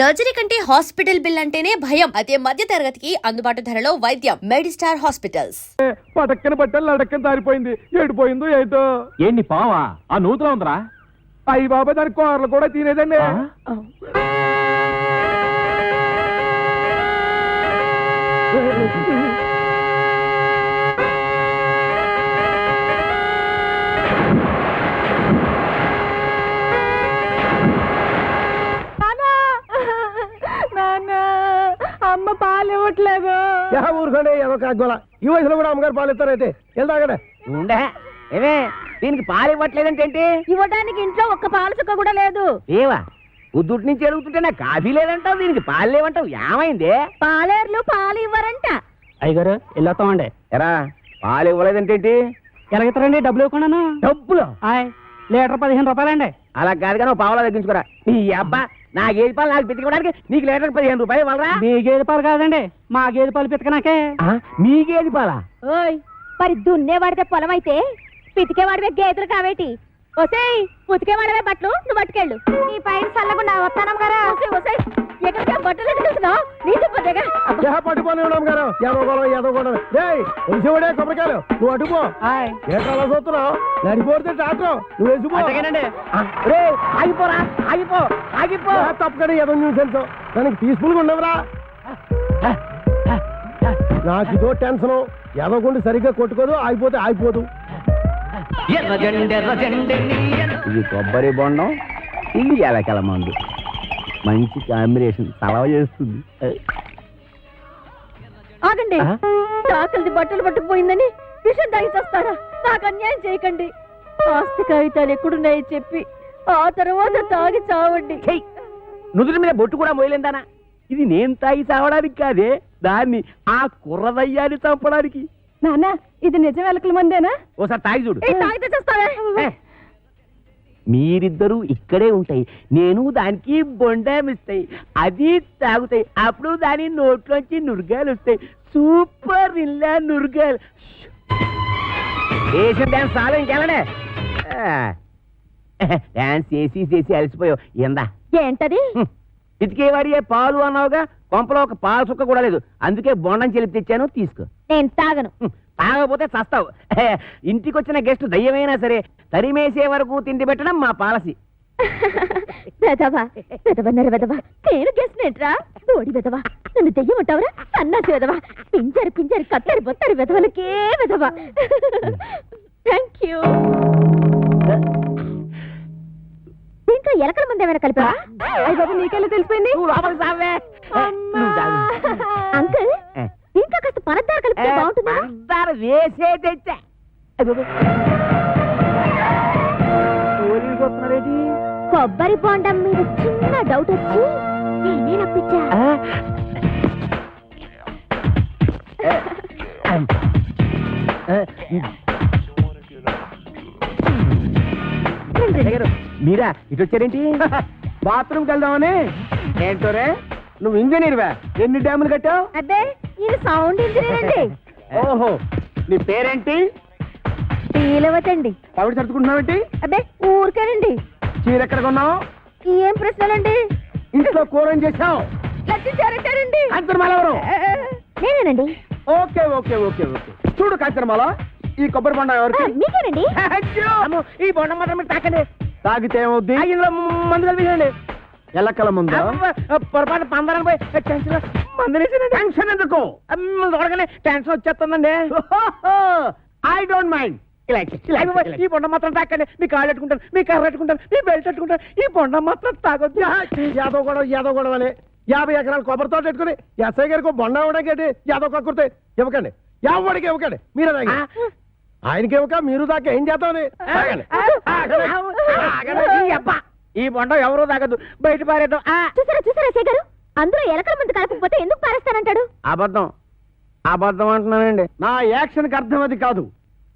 Surgery కంటే hospital bill అంటేనే భయం. అదే మధ్య తరగతికి అందుబాటు ధరలో వైద్యం. Medistar hospitals. పటక్కన బట్టలు లడక్కన దారిపోయింది ఏడిపోయిందో ఏటో? ఏంటి పావా? ఆ నూతులో ఉందిరా? అయ్యి బాబా దాని కూరలు కూడా తినేదండి. అమ్మ పాలు ఇవ్వట్లేదు. యా ఊరుకోండి ఏదో కాగోల ఈ వయసులో కూడా అమ్మగారు పాలు ఇస్తారైతే వెళ్తాగడే ఉండే. ఏమే దీనికి పాలు ఇవ్వట్లేదంటే ఏంటి? ఇవ్వడానికి ఇంట్లో ఒక్క పాల చుక్క కూడా లేదు. ఏవా? ఉద్దుటి నుంచి అడుగుతుంటే నాకు కాఫీ లేదంటావు దీనికి పాలు లేవంటావు ఏమైంది? పాలేర్లు పాలు ఇవ్వరంట. అయ్యగారు వెళ్ళొస్తామండి. ఎరా పాలు ఇవ్వలేదంటే ఏంటి? ఎలాగెత్తారండి డబ్బులు ఇవ్వకుండాను? డబ్బులు? లీటర్ పదిహేను రూపాయలండి. అలా కాదు కానీ పావులా తగ్గించుకోరా. నీ అబ్బా నా గేదె పాలు నాకు పెట్టుకోవడానికి నీకు లీటర్ పదిహేను రూపాయలు ఇవ్వాలరా. మీ గేదె పాలు కాదండి మా గేదె పాలు పితకనాకే. ఆ, మీ గేదె పాలా? ఓయ్ మరి దున్నేవాడితే పొలం అయితే పితికేవాడివే గేదెలు కావేటి? ఒసేయ్ ఉతికేవాడవే బట్టలు నువ్వు పట్టుకెళ్ళు నీ పైన చల్లకుండా వస్తానం కదా పట్టుకొని ఉన్నాం గారు. ఏదో గొడవ రేయ్ ఒలిసేవాడే కొబ్బరికాయలు. నువ్వు అటుపో ఆయ్. ఏంటో అలా చూస్తున్నావు? నడిపోతే టాటో నువ్వు వేసిపో రే ఆగిపోరా ఆగిపో ఆగిపో. తప్పకుండా ఏదో న్యూసెన్స్ దానికి పీస్ఫుల్గా ఉండవురా? నాకు ఇదో టెన్షన్. ఏదో కొండి సరిగ్గా కొట్టుకోదు ఆగిపోతే ఆగిపోదు. ఇది కొబ్బరి బొండం ఇది ఎలకల మందు. మంచి కాంబినేషన్ సలవ చేస్తుంది. ఆగండి. ఆ? తాకలిది బట్టలు పట్టుకుపోయిందని విషం తాగి చేస్తారా? నాకు అన్యాయం చేయకండి. ఆస్తి కాగితాలు ఎక్కడున్నాయి చెప్పి ఆ తర్వాత తాగి చావండి. నుదుటి మీద బొట్టు కూడా మోయలేందానా? ఇది నేను తాగి చావడానికి కాదే దాన్ని ఆ కుర్రదయ్యాన్ని చంపడానికి. నాన్న ఇది నిజం వెలకల మందేనా? ఓసారి తాగి చూడు. మీరిద్దరూ ఇక్కడే ఉంటాయి. నేను దానికి బొండామిస్తాయి అది తాగుతాయి. అప్పుడు దాని నోట్లోంచి నురగాలు వస్తాయి. సూపర్ ఇల్లా నురగాలు. వేసిన డాన్స్ చాలా ఇంకెళ్ళనే డాన్స్ చేసి చేసి అలసిపోయావు. ఎందా ఏంటది? ఇదికేవాడియే పాలు అన్నావుగా కొంపలో ఒక పాలు చుక్క కూడా లేదు. అందుకే బొండం చెల్లి తెచ్చాను తీసుకో. నేను తాగను. హ్మ్, తాగకపోతే చస్తావు. ఇంటికి వచ్చిన గెస్ట్ దయ్యమైనా సరే తరిమేసే వరకు తిండి పెట్టడం మా పాలసీ. వెదవా వెదవన్నారు వెదవా నేను గెస్నేట్రా ఓడి వెదవా నన్ను దెయ్యమంటావురా? సన్నాసి వెదవా పింజరి పింజరి కత్తరి బొత్తరి వెదవలకే వెదవా థ్యాంక్ యూ దీంట్లో ఎలకల మంది ఏమైనా కలిపా? బాబు నీకెళ్ళి తెలిసిపోయింది. అంకుల్. దీంట్లో కాస్త పనద్దారు కలిపితే బాగుంటుందా? పంచదార వేసే తెచ్చా. పోలీసు వస్తున్నారేంటి? కొబ్బరి బొండం మీద చిన్న డౌట్ వచ్చి నేనే గారు, మీరా? ఇటు వచ్చారేంటి? బాత్రూమ్కి వెళ్దామని. ఏంటోరే? నువ్వు ఇంజనీర్వా? ఎన్ని డ్యాములు కట్టావు? అబ్బే ఇది సౌండ్ ఇంజనీర్ అండి. ఓహో నీ పేరేంటి? పీలవతండి పవిడి సర్దుకుంటున్నావేంటి అబ్బే ఊరికేనండి. చీర ఎక్కడ కొన్నావు? ఏం ప్రశ్నలండి? ఇంట్లో కూర ఏం చేసావు లట్టించారంటారండి కాంచనమాలవరం నేనేనండి. Okay okay okay okay. చూడు కాంచనమాల ఈ కొబ్బరి బొండ ఎవరికి మీకేనండి? అమ్మో, ఈ బొండం మాత్రం మీరు తాకండి. తాగితే ఏమవుద్ది? ఆ, ఇందులో మందు కలిపించండి ఎల్లక్కల ముందు? పొరపాటు పందరం పోయి టెన్షన్ మందులేసానండి టెన్షన్ ఎందుకు? చూడగానే టెన్షన్ వచ్చేస్తుందండి. ఐ డోంట్ మైండ్ ఈ బొండం మాత్రం తాకండి. మీ కాళ్ళు పెట్టుకుంటాను మీ కర్ర పెట్టుకుంటాను మీ బెల్ట్ పెట్టుకుంటాను ఈ బొండం మాత్రం తాగొద్దు. యాదవ్ గొడవ యాదవ్ గొడవ అని. యాభై ఎకరాల కొబ్బరి తోట పెట్టుకుని ఎస్ఐ గారికి బొండ ఇవ్వడానికి యాదవ్ కక్కుర్తే ఇవ్వకండి. ఎవరికి ఇవ్వకండి? మీరే తాగి ఆయనకి ఇవ్వక మీరు దాకా ఏం. తాగండి. ఈ బొండం ఎవరూ తాగద్దు. బయట పారేద్దాం. ఆ. చూసారా చూసారా శేఖర్? అందరూ ఎలకల మంది కలపకపోతే ఎందుకు పారేస్తానంటాడు? అబద్ధం. అబద్ధం అంటున్నానండి. నా యాక్షన్కి అర్థం అది కాదు.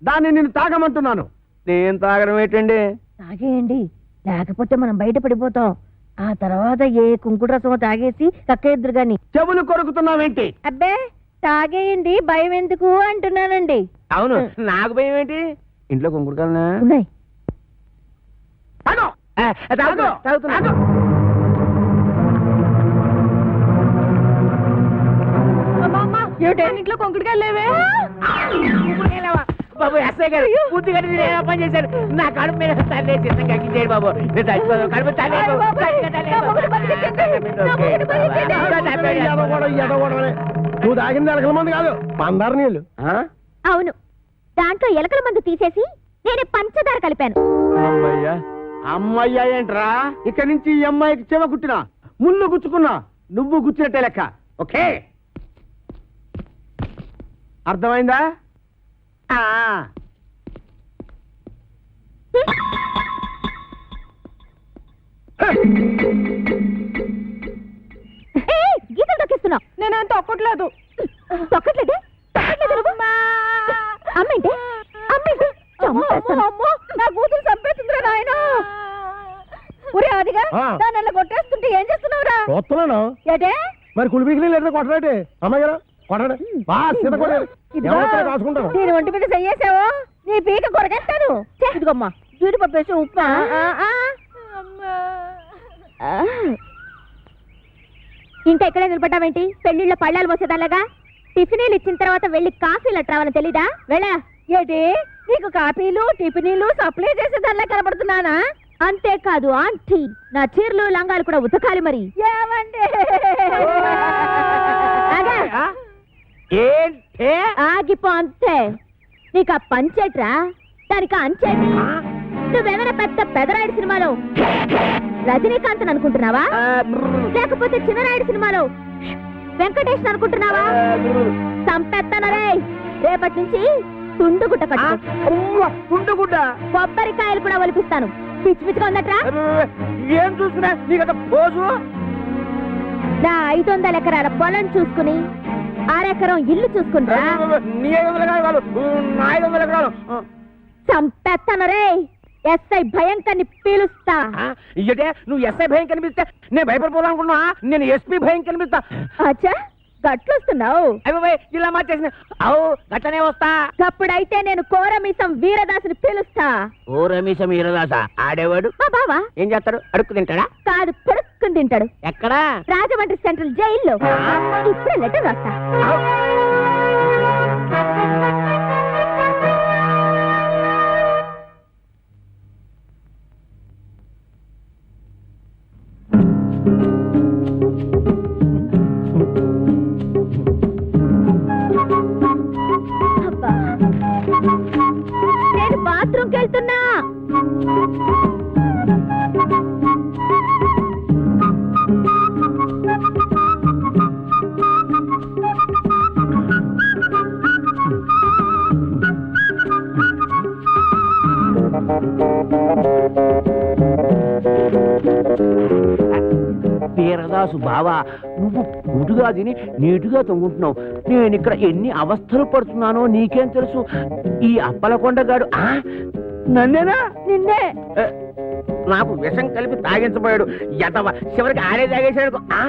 దాన్ని నేను తాగమంటున్నాను. నేను తాగడం ఏంటండి? తాగేయండి. లేకపోతే మనం బయట పడిపోతాం. ఆ తర్వాత ఏ కుంకుడ్రసమో తాగేసి కక్కేద్దరు గాని. చెవులు కొరుకుతున్నావేంటి? అబ్బే తాగేయండి. భయం ఎందుకు అంటున్నానండి. అవును. నాకు భయం ఏంటి? ఇంట్లో కుంకుడుకాలనా ఉన్నాయి. ఇంట్లో కొంకుడుగా లేవే? బాబు ఎస్ఐ గారు బుద్ధి గడి నేను ఏమో పని చేశాను. నా కడుపు మీద తల్లి చిన్న కక్కించేయండి బాబు. నేను చచ్చిపోతాను. కడుపు తల్లి. ఏదో ఏదో నువ్వు తాగింది ఎలకల మంది కాదు పందారు నీళ్ళు. అవును. దాంట్లో ఎలకల మందు తీసేసి నేనే పంచదార కలిపాను. అమ్మయ్యా అమ్మయ్యా ఏంట్రా? ఇక్కడి నుంచి ఈ అమ్మాయికి చెవ కుట్టినా ముళ్ళు గుచ్చుకున్నా నువ్వు గుచ్చినట్టే లెక్క. ఓకే? అర్థమైందా? గీతలు తొక్కిస్తున్నావు. నేనేం తొక్కట్లేదు. తొక్కట్లేదే? తొక్కట్లేదు అమ్మేంటి అమ్మేంటి? అమ్మో. నా కూతురు చంపేస్తుందిరా నాయన. ఒరే అదిగా ఆ. దాన్ని అలా కొట్టేస్తుంటే ఏం చేస్తున్నావురా? చూస్తున్నాను ఏటే? మరి కులిపికి లేదా కొట్టరాటి? అమ్మాయి గారు? దీని ఒంటి మీద చెయ్యేసావో? నీ పీక కొరగేస్తాను. ఛే, ఇదిగోమ్మా జీడిపప్పు వేసి ఉప్మా. ఆ. ఇంకా ఎక్కడే నిలబడ్డావేంటి? పెళ్ళిళ్ళ పళ్ళాలు పోసేదాలాగా టిఫినీలు ఇచ్చిన తర్వాత వెళ్ళి కాఫీలు అట్రావని తెలీదా? వెళ్ళా. ఏంటి? నీకు కాఫీలు టిఫినీలు సప్లై చేసేదానిలా కనబడుతున్నానా? అంతేకాదు ఆంటీ. నా చీరలు లంగాలు కూడా ఉతకాలి మరి. ఏమండి. ఏంటే? ఆగిపో అంతే. నీకు ఆ పంచేట్రా? దానికి అంచేటి? నువ్వేమైనా పెద్ద పెదరాయుడు సినిమాలో రజనీకాంత్ అనుకుంటున్నావా? లేకపోతే చిన్నరాయుడు సినిమాలో వెంకటేష్ అనుకుంటున్నావా? చంపేస్తానరే రేపటి నుంచి తుండు గుట్ట కట్టు గుడ్డ. కొబ్బరికాయలు కూడా ఒలిపిస్తాను. పిచ్చి పిచ్చిగా ఉందట్రా? ఏం చూస్తున్నా? పోజు? నా ఐదు వందల ఎకరాల పొలం చూసుకుని ఆరెకరం ఇల్లు చూసుకుంటా? నీ ఐదు వందల కాదు. నా ఐదు వందల ఎకరాలు చంపేస్తాను రే. ఎస్ఐ భయంకర్ని పీలుస్తా. ఇయ్యటే నువ్వు ఎస్ఐ భయం కనిపిస్తే నేను భయపడిపోదాం అనుకున్నా నేను ఎస్పీ భయం కనిపిస్తా అచ్చా గట్లొస్తున్నావు. అయిపోయి ఇలా మార్చేసిన అవు గట్టనే వస్తా. అప్పుడైతే నేను కోరమీసం వీరదాసుని పిలుస్తా. ఓ రమేశ మీరదాస ఆడేవాడు? మా బావా? ఏం చేస్తాడు? అడుక్కు తింటాడా? కాదు పెరుక్కుని తింటాడు. ఎక్కడా? రాజమండ్రి సెంట్రల్ జైల్లో. ఇప్పుడే లెటర్ రాస్తా. అబ్బా. నేను బాత్రూమ్కి వెళ్తున్నా. వీరదాసు బావా నువ్వు గుడుగా తిని నీటుగా తొంగుంటున్నావు. నేను ఇక్కడ ఎన్ని అవస్థలు పడుతున్నానో నీకేం తెలుసు? ఈ అప్పలకొండగాడు ఆ? నన్నేనా? నిన్నే. ఏ, నాకు విషం కలిపి తాగించబోయాడు. ఎదవ చివరికి ఆడే తాగేసాడు ఆ?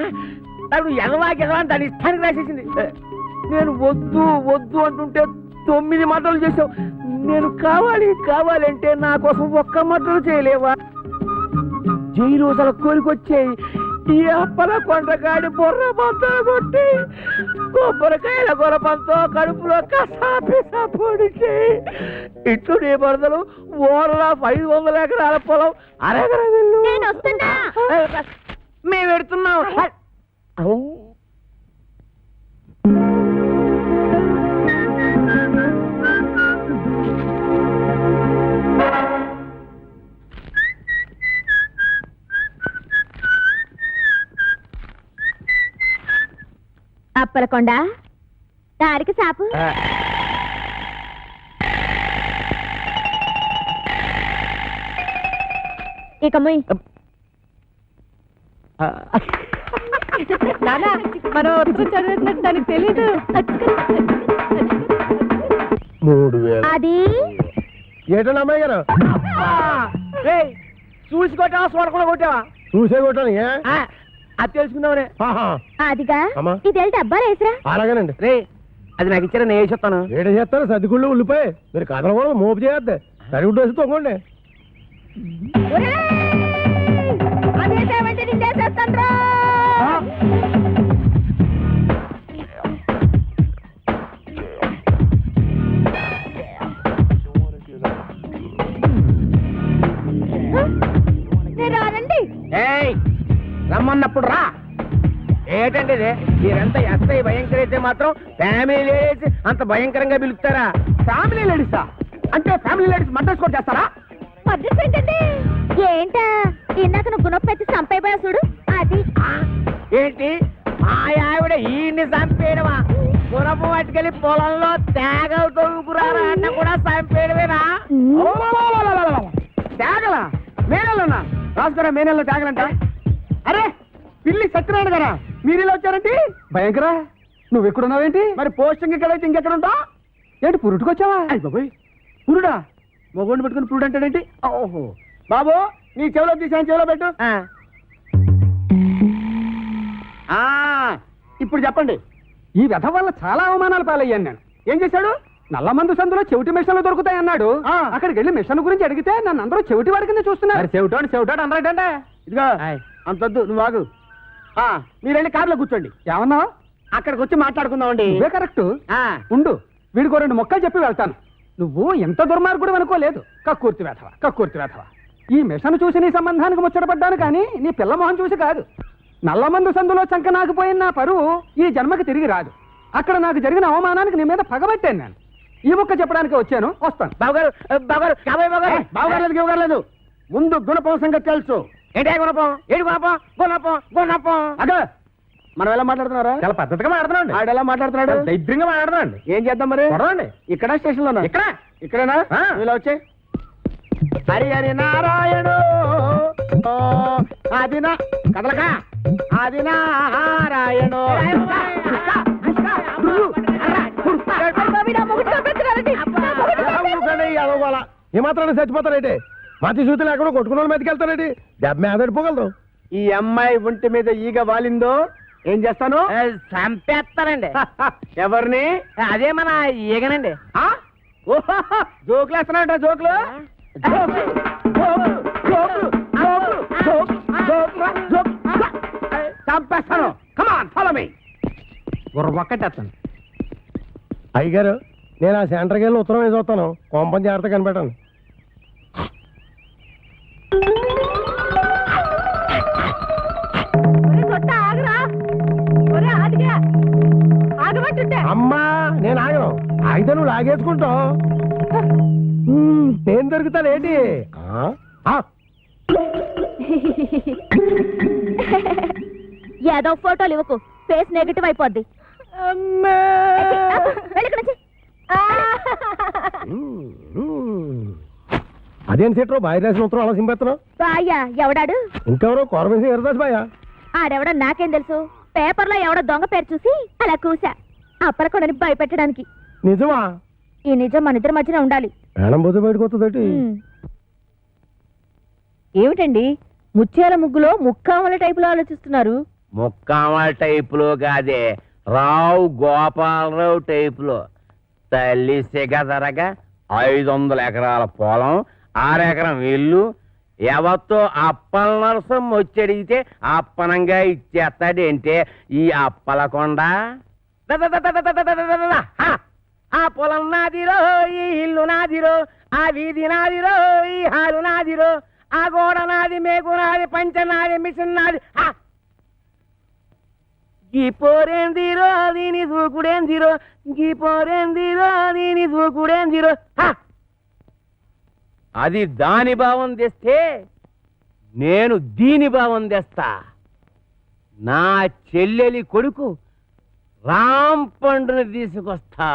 నాకు ఎదవా ఎదవా అని దాని ఇష్టానికి రాసేసింది. ఏ, నేను వద్దు వద్దు అంటుంటే తొమ్మిది మటలు చేసావు నేను కావాలి కావాలంటే నా కోసం ఒక్క మటలు చేయలేవా? జైలు అసలు కోరికొచ్చాయి. ఈ అప్పల కొండగాడి బొర్ర పంతో కొట్టి కొబ్బరికాయల గొరపంతో కడుపులో కసాపిసా పొడిచి ఇట్లు నీ బరదలు ఆఫ్ ఐదు వందల ఎకరాల పొలం అరెకర. మేము పెడుతున్నాం. అప్పలకొండ. దారికి సాపు. ఇక ముయ్. నానా మనం ఉత్తరం చదివేసినట్టు దానికి తెలీదు. మూడు వేలు. అది? ఏటండి అమ్మాయి గారు? చూసి కొట్టావా చూడకుండా కొట్టావా? చూసే కొట్టాను ఏ? ఆ, అది తెలుసుకుందామనే. అదిగా? ఇది డబ్బాలు వేసిరా అలాగేనండి. రే అది నాకు ఇచ్చారా నేను వేసొస్తాను ఏడ చేస్తాను సర్దిగుళ్ళు ఉల్లిపోయి. మీరు కథలు కూడా మోపు చేయొద్దు. సరిగుడ్డు వేసి తొంగండి Hey! అదేసేమంటే నిన్నేసేస్తాను ఏంటండి ఇది మీరంతా ఎస్ఐ భయంకర అయితే మాత్రం ఫ్యామిలీ లేడీస్ అంత భయంకరంగా పిలుస్తారా ఫ్యామిలీ లేడీసా? అంటే ఫ్యామిలీ లేడీస్ మర్డర్స్ కూడా చేస్తారా? మద్రస్ ఏంటండి? ఏంటా? ఇందాక నువ్వు గుణపెత్తి సంపైపోయా చూడు. అది. ఆ, ఏంటి? మా ఆవిడ ఈయన్ని చంపేయడమా? గుణపు పట్టుకెళ్ళి పొలంలో తేగ తొలుకురారా అన్న కూడా చంపేయడమేనా? తేగల? మేనల్లోనా? రాసుకురా మేనల్లో తేగలంట? అరే పిల్లి సత్యనారాయణ గారా మీరు ఇలా వచ్చారంటే భయంకరా నువ్వు ఎక్కడున్నావేంటి? మరి పోస్టింగ్ ఇక్కడైతే ఇంకెక్కడ ఉంటావు? ఏంటి పురుటుకొచ్చావా అయ్య బాబోయ్ పురుడా మగోడిని పట్టుకుని పురుడు అంటాడేంటి? ఓహో బాబు నీ చెవిలో తీసాను చెవిలో పెట్టు. ఆ, ఇప్పుడు చెప్పండి. ఈ వ్యధ వల్ల చాలా అవమానాలు పాలయ్యాను నేను. ఏం చేశాడు? నల్ల మందు సందులో చెవిటి మిషన్లు దొరుకుతాయి అన్నాడు. ఆ. అక్కడికి వెళ్ళి మిషన్ గురించి అడిగితే నన్ను అందరూ చెవిటి వాడి కింద చూస్తున్నారు. చెవిటోడు చెవిటోడు అన్నాడంటే ఇదిగో. అంతొద్దు నువ్వు ఆగు. ఆ, మీరు వెళ్ళి కార్లో కూర్చోండి. ఏమన్నా? అక్కడికి వచ్చి మాట్లాడుకుందామండి. నువ్వే కరెక్ట్. ఆ, ఉండు వీడికో రెండు మొక్కలు చెప్పి వెళ్తాను. నువ్వు ఎంత దుర్మార్గుడు అనుకోలేదు. కక్కుర్తి వేధవ కక్కుర్తి వేధవ. ఈ మిషన్ చూసి నీ సంబంధానికి ముచ్చటపడ్డాను కానీ నీ పిల్ల మొహం చూసి కాదు. నల్లమందు సందులో చంక నాకుపోయిన నా పరువు ఈ జన్మకి తిరిగి రాదు. అక్కడ నాకు జరిగిన అవమానానికి నీ మీద పగబట్టాను నేను. ఈ ముక్క చెప్పడానికి వచ్చాను వస్తాను. బావగారు బావగారు లేదు ముందు గుణపం సంగతి తెలుసు. ఏంటే గుణపం ఏడు గుణపం గుణపం గుణపం అదే మనం ఎలా మాట్లాడుతున్నారా చాలా పద్ధతిగా మాట్లాడుతున్నాండి ఆడు ఎలా మాట్లాడుతున్నాడు దైద్యంగా మాట్లాడుతున్నాండి ఏం చేద్దాం మరి కొడవండి ఇక్కడ స్టేషన్ లోనా ఇక్కడ ఇక్కడేనా ఇలా వచ్చే హరి హరి నారాయణు ఓ, అది నా కదలక అది నారాయణు ఏమాత్రం చచ్చిపోతారేంటి మతి సూతులు ఎక్కడో కొట్టుకున్న వాళ్ళ మీదకి వెళ్తారేంటి? దెబ్బ మీద పడిపోగలదు ఈ అమ్మాయి ఒంటి మీద ఈగ వాలిందో ఏం చేస్తాను? చంపేస్తానండి ఎవరిని? అదే మన ఈగనండి. ఆ? ఓహో, జోకులు వేస్తున్నాడ జోకులు. చంపేస్తాను. కమాన్ ఫాలో మీ ఒక్కటేస్తాను. అయ్యగారు నేను ఆ సెంటర్కి వెళ్ళి ఉత్తరం వేసి వస్తాను. కోంపం జాగ్రత్త కనిపెట్టాను ఆగితే నువ్వు లాగేసుకుంటావు. నేను దొరుకుతాను ఏంటి? ఏదో ఫోటోలు ఇవ్వకు. ఫేస్ నెగటివ్ అయిపోద్ది. అదేం సెట్రో? బాయ్ రాసిన ఉత్తరం అలా సింపెత్తనం బాయ్యా ఎవడాడు? ఇంకెవరో? కోరమేసి ఎరదాస్ బాయా ఆడెవడో నాకేం తెలుసు? పేపర్లో ఎవడో దొంగ పేరు చూసి అలా కూసా. అప్పలకొండని భయపెట్టడానికి. నిజమా ఈ నిజం మన ఇద్దరి మధ్యన ఉండాలి మేడం పోతే బయటకు వస్తుందటి ఏమిటండి ముత్యాల ముగ్గులో ముక్కామల టైపులో ఆలోచిస్తున్నారు ముక్కామల టైపులో కాదే రావు గోపాలరావు టైపులో తల్లి సిగదరగా ఐదు వందల ఎకరాల పొలం ఆరెకరం ఇల్లు ఎవరితో అప్పల నరసం వచ్చి అడిగితే అప్పనంగా ఇచ్చేస్తాడంటే ఈ అప్పలకొండ ఆ పొలం నాదిరో ఈ ఇల్లు నాదిరో ఆ వీధి నాదిరో ఈ హాలు నాదిరో ఆ గోడ నాది మేకు నాది పంచ నాది మిషన్ నాది గీ పోరేందిరో దీని దూకుడేందిరో గీ పోరేందిరో దీని దూకుడేందిరో అది దాని భావం తెస్తే నేను దీని భావం తెస్తా. నా చెల్లెలి కొడుకు రాంపండుని తీసుకొస్తా.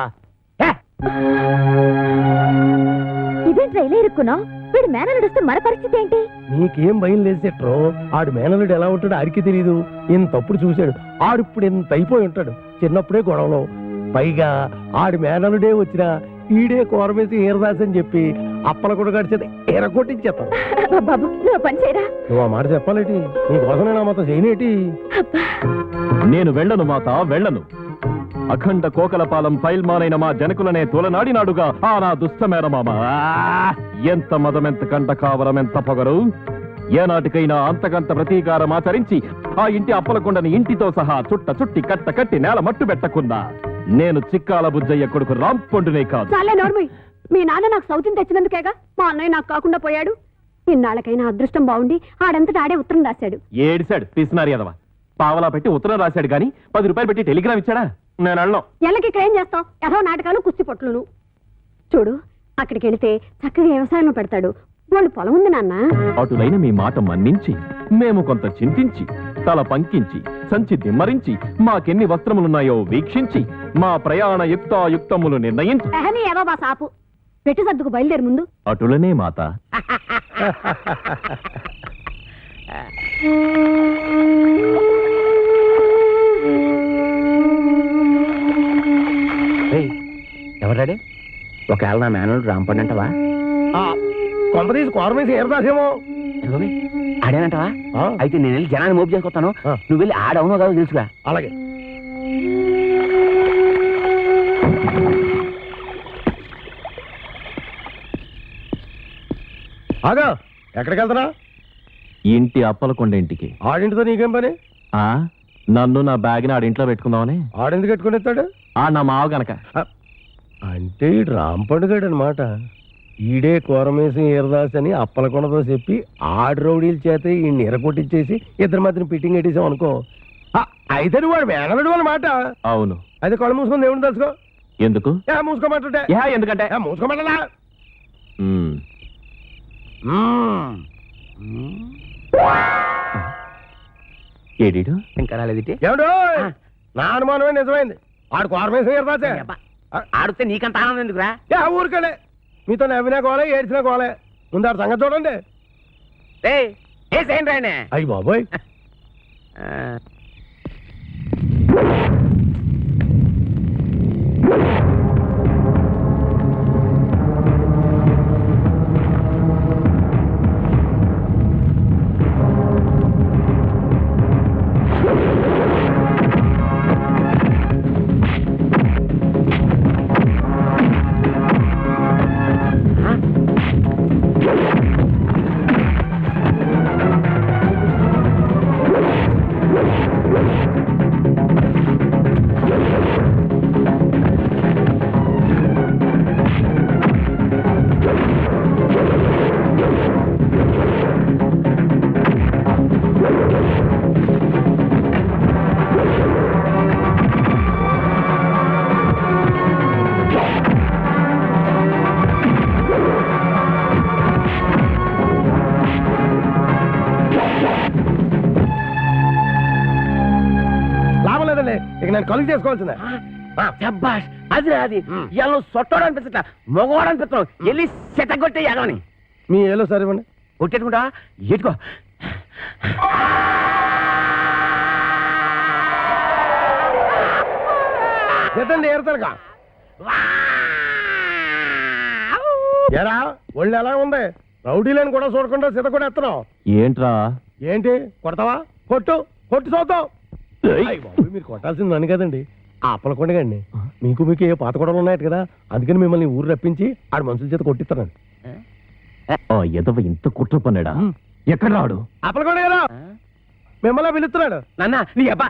ఇదేంట్రా ఇలా ఇరుక్కున్నావు వీడు మేనలు వస్తే మన పరిస్థితి ఏంటి? నీకేం భయం లేదు సెట్రో ఆడు మేనలుడు ఎలా ఉంటాడో ఆడికి తెలియదు ఇంతప్పుడు చూశాడు. ఆడు ఇప్పుడు ఇంత అయిపోయి ఉంటాడు. చిన్నప్పుడే గొడవలో. పైగా ఆడి మేనలుడే వచ్చినా ఈడే కోరమేసి ఈరదాస్ అని చెప్పి అప్పల కూడా గడిచేది ఎరగొట్టించేస్తాను బాబు నువ్వు పని చేయరా? నువ్వు ఆ మాట చెప్పాలేటి? నీకోసం నేను ఆ మొత్తం చేయనేటి? నేను వెళ్ళను మాత వెళ్ళను. అఖండ కోకలపాలెం ఫైల్మానైన మా జనకులనే తోలనాడినాడుగా. ఆ నా దుష్టమేనమామ! ఎంత మదమెంత కంట కావరం ఎంత పొగరు. ఏనాటికైనా అంతకంత ప్రతీకారం ఆచరించి ఆ ఇంటి అప్పలకొండని ఇంటితో సహా చుట్ట చుట్టి కట్ట కట్టి నేల మట్టు పెట్టకున్నా. నేను చిక్కాల బుజ్జయ్య కొడుకు రాంపొండునే కాదు. చాలే నోర్మి. మీ నాన్న నాకు సౌతిని తెచ్చినందుకేగా? మా అన్నయ్య నాకు కాకుండా పోయాడు. ఇన్నాళ్ళకైనా అదృష్టం బాగుండి ఆడంతటా ఆడే ఉత్తరం రాశాడు. ఏడిశాడు. పిసినారి అదవా. పావలా పెట్టి ఉత్తరం రాశాడు గాని పది రూపాయలు పెట్టి టెలిగ్రామ్ ఇచ్చాడా? నేను వెళ్ళను. ఎల్లకి ఇక్కడ ఏం చేస్తాం ఎదో నాటకాలు కుస్తీ పొట్లును. చూడు అక్కడికి వెళితే చక్కగా వ్యవసాయంలో పెడతాడు. వాళ్ళు పొలం ఉంది నాన్న. అటులైన మీ మాట మన్నించి మేము కొంత చింతించి తల పంకించి సంచి దిమ్మరించి మాకెన్ని వస్త్రములున్నాయో వీక్షించి మా ప్రయాణ యుక్తాయుక్తములు నిర్ణయించి. ఎహని ఏదో బా సాపు. పెట్టి సర్దుకు బయలుదేరి ముందు. అటులనే మాత. ఎవరాడే ఒకవేళ నా మేనల్ రాంపండి అంటవా? ఆ, కొంప తీసి కోరమేసి ఏరదాసేమో ఆడేనంటవా? అయితే నేను వెళ్ళి జనాన్ని మోపు చేసుకొస్తాను. నువ్వు వెళ్ళి ఆడవునో కాదో తెలుసుగా. అలాగే. ఆగా ఎక్కడికి వెళ్తున్నా? ఇంటి అప్పలకొండ ఇంటికి. ఆడింటితో నీకేం పని? ఆ నన్ను నా బ్యాగ్ని ఆడింట్లో పెట్టుకుందామని. ఆడెందుకు పెట్టుకుని ఎత్తాడు? ఆ నా మావ గనక. అంటే ఈ రాంపండుగాడు అనమాట ఈడే కోరమేసి ఈరదాస్ అని అప్పలకొండతో చెప్పి ఆడు రౌడీల చేత ఈ నీర కొట్టించేసి ఇద్దరి మధ్యన పిట్టింగ్ పెట్టేసాం అనుకో. ఆ, అయితే నువ్వు వాడు వేనడు అనమాట అవును. అయితే కళ్ళు మూసుకొని దేవుని తెలుసుకో. ఎందుకు? ఏ మూసుకోమంటుంటే. యా ఎందుకంటే? ఏ మూసుకోమంటలా ఏడీడు? ఇంకా రాలేదిటి? ఏమిటో నా అనుమానమే నిజమైంది. ఆడు కోరమేసి ఈరదాసే ఆడితే నీకంత ఆనందం ఎందుకురా? ఏ ఊరికలే మీతో నవ్వినా కోలే ఏడ్చినా కోలే ముందు ఆడు సంగతి చూడండి. ఏ సేయండి రాయనే. అయ్యి బాబోయ్. నేను కలుగు చేసుకోవాల్సిందే. శబ్బాష్ అది. అది ఇలా సొట్టోడు అనిపించట మగవాడు అనిపిస్తున్నావు. వెళ్ళి సెతగొట్టే ఎగవని మీ ఏలో సరే ఇవ్వండి. కొట్టేట్టుకుంటా? ఎట్టుకో ఎత్తండి ఏరుతారుగా ఎరా ఒళ్ళు ఎలా ఉంది? రౌడీలను కూడా చూడకుండా సిత కూడా ఎత్తనావు. ఏంట్రా? ఏంటి? కొడతావా? కొట్టు కొట్టు చూద్దాం మీరు కొట్టాల్సింది నన్ను కదండి. ఆ అప్పలకొండగండి మీకు మీకు ఏ పాత గొడవలు ఉన్నాయట కదా అందుకని మిమ్మల్ని ఊరు రప్పించి ఆడ మనుషుల చేత కొట్టిస్తాను ఆ ఎదవ ఇంత కుట్ర పన్నాడా? ఎక్కడ రాడు? అప్పలకొండ గారు! మిమ్మల్ని పిలుస్తున్నాడు. నాన్న నీ అబ్బా!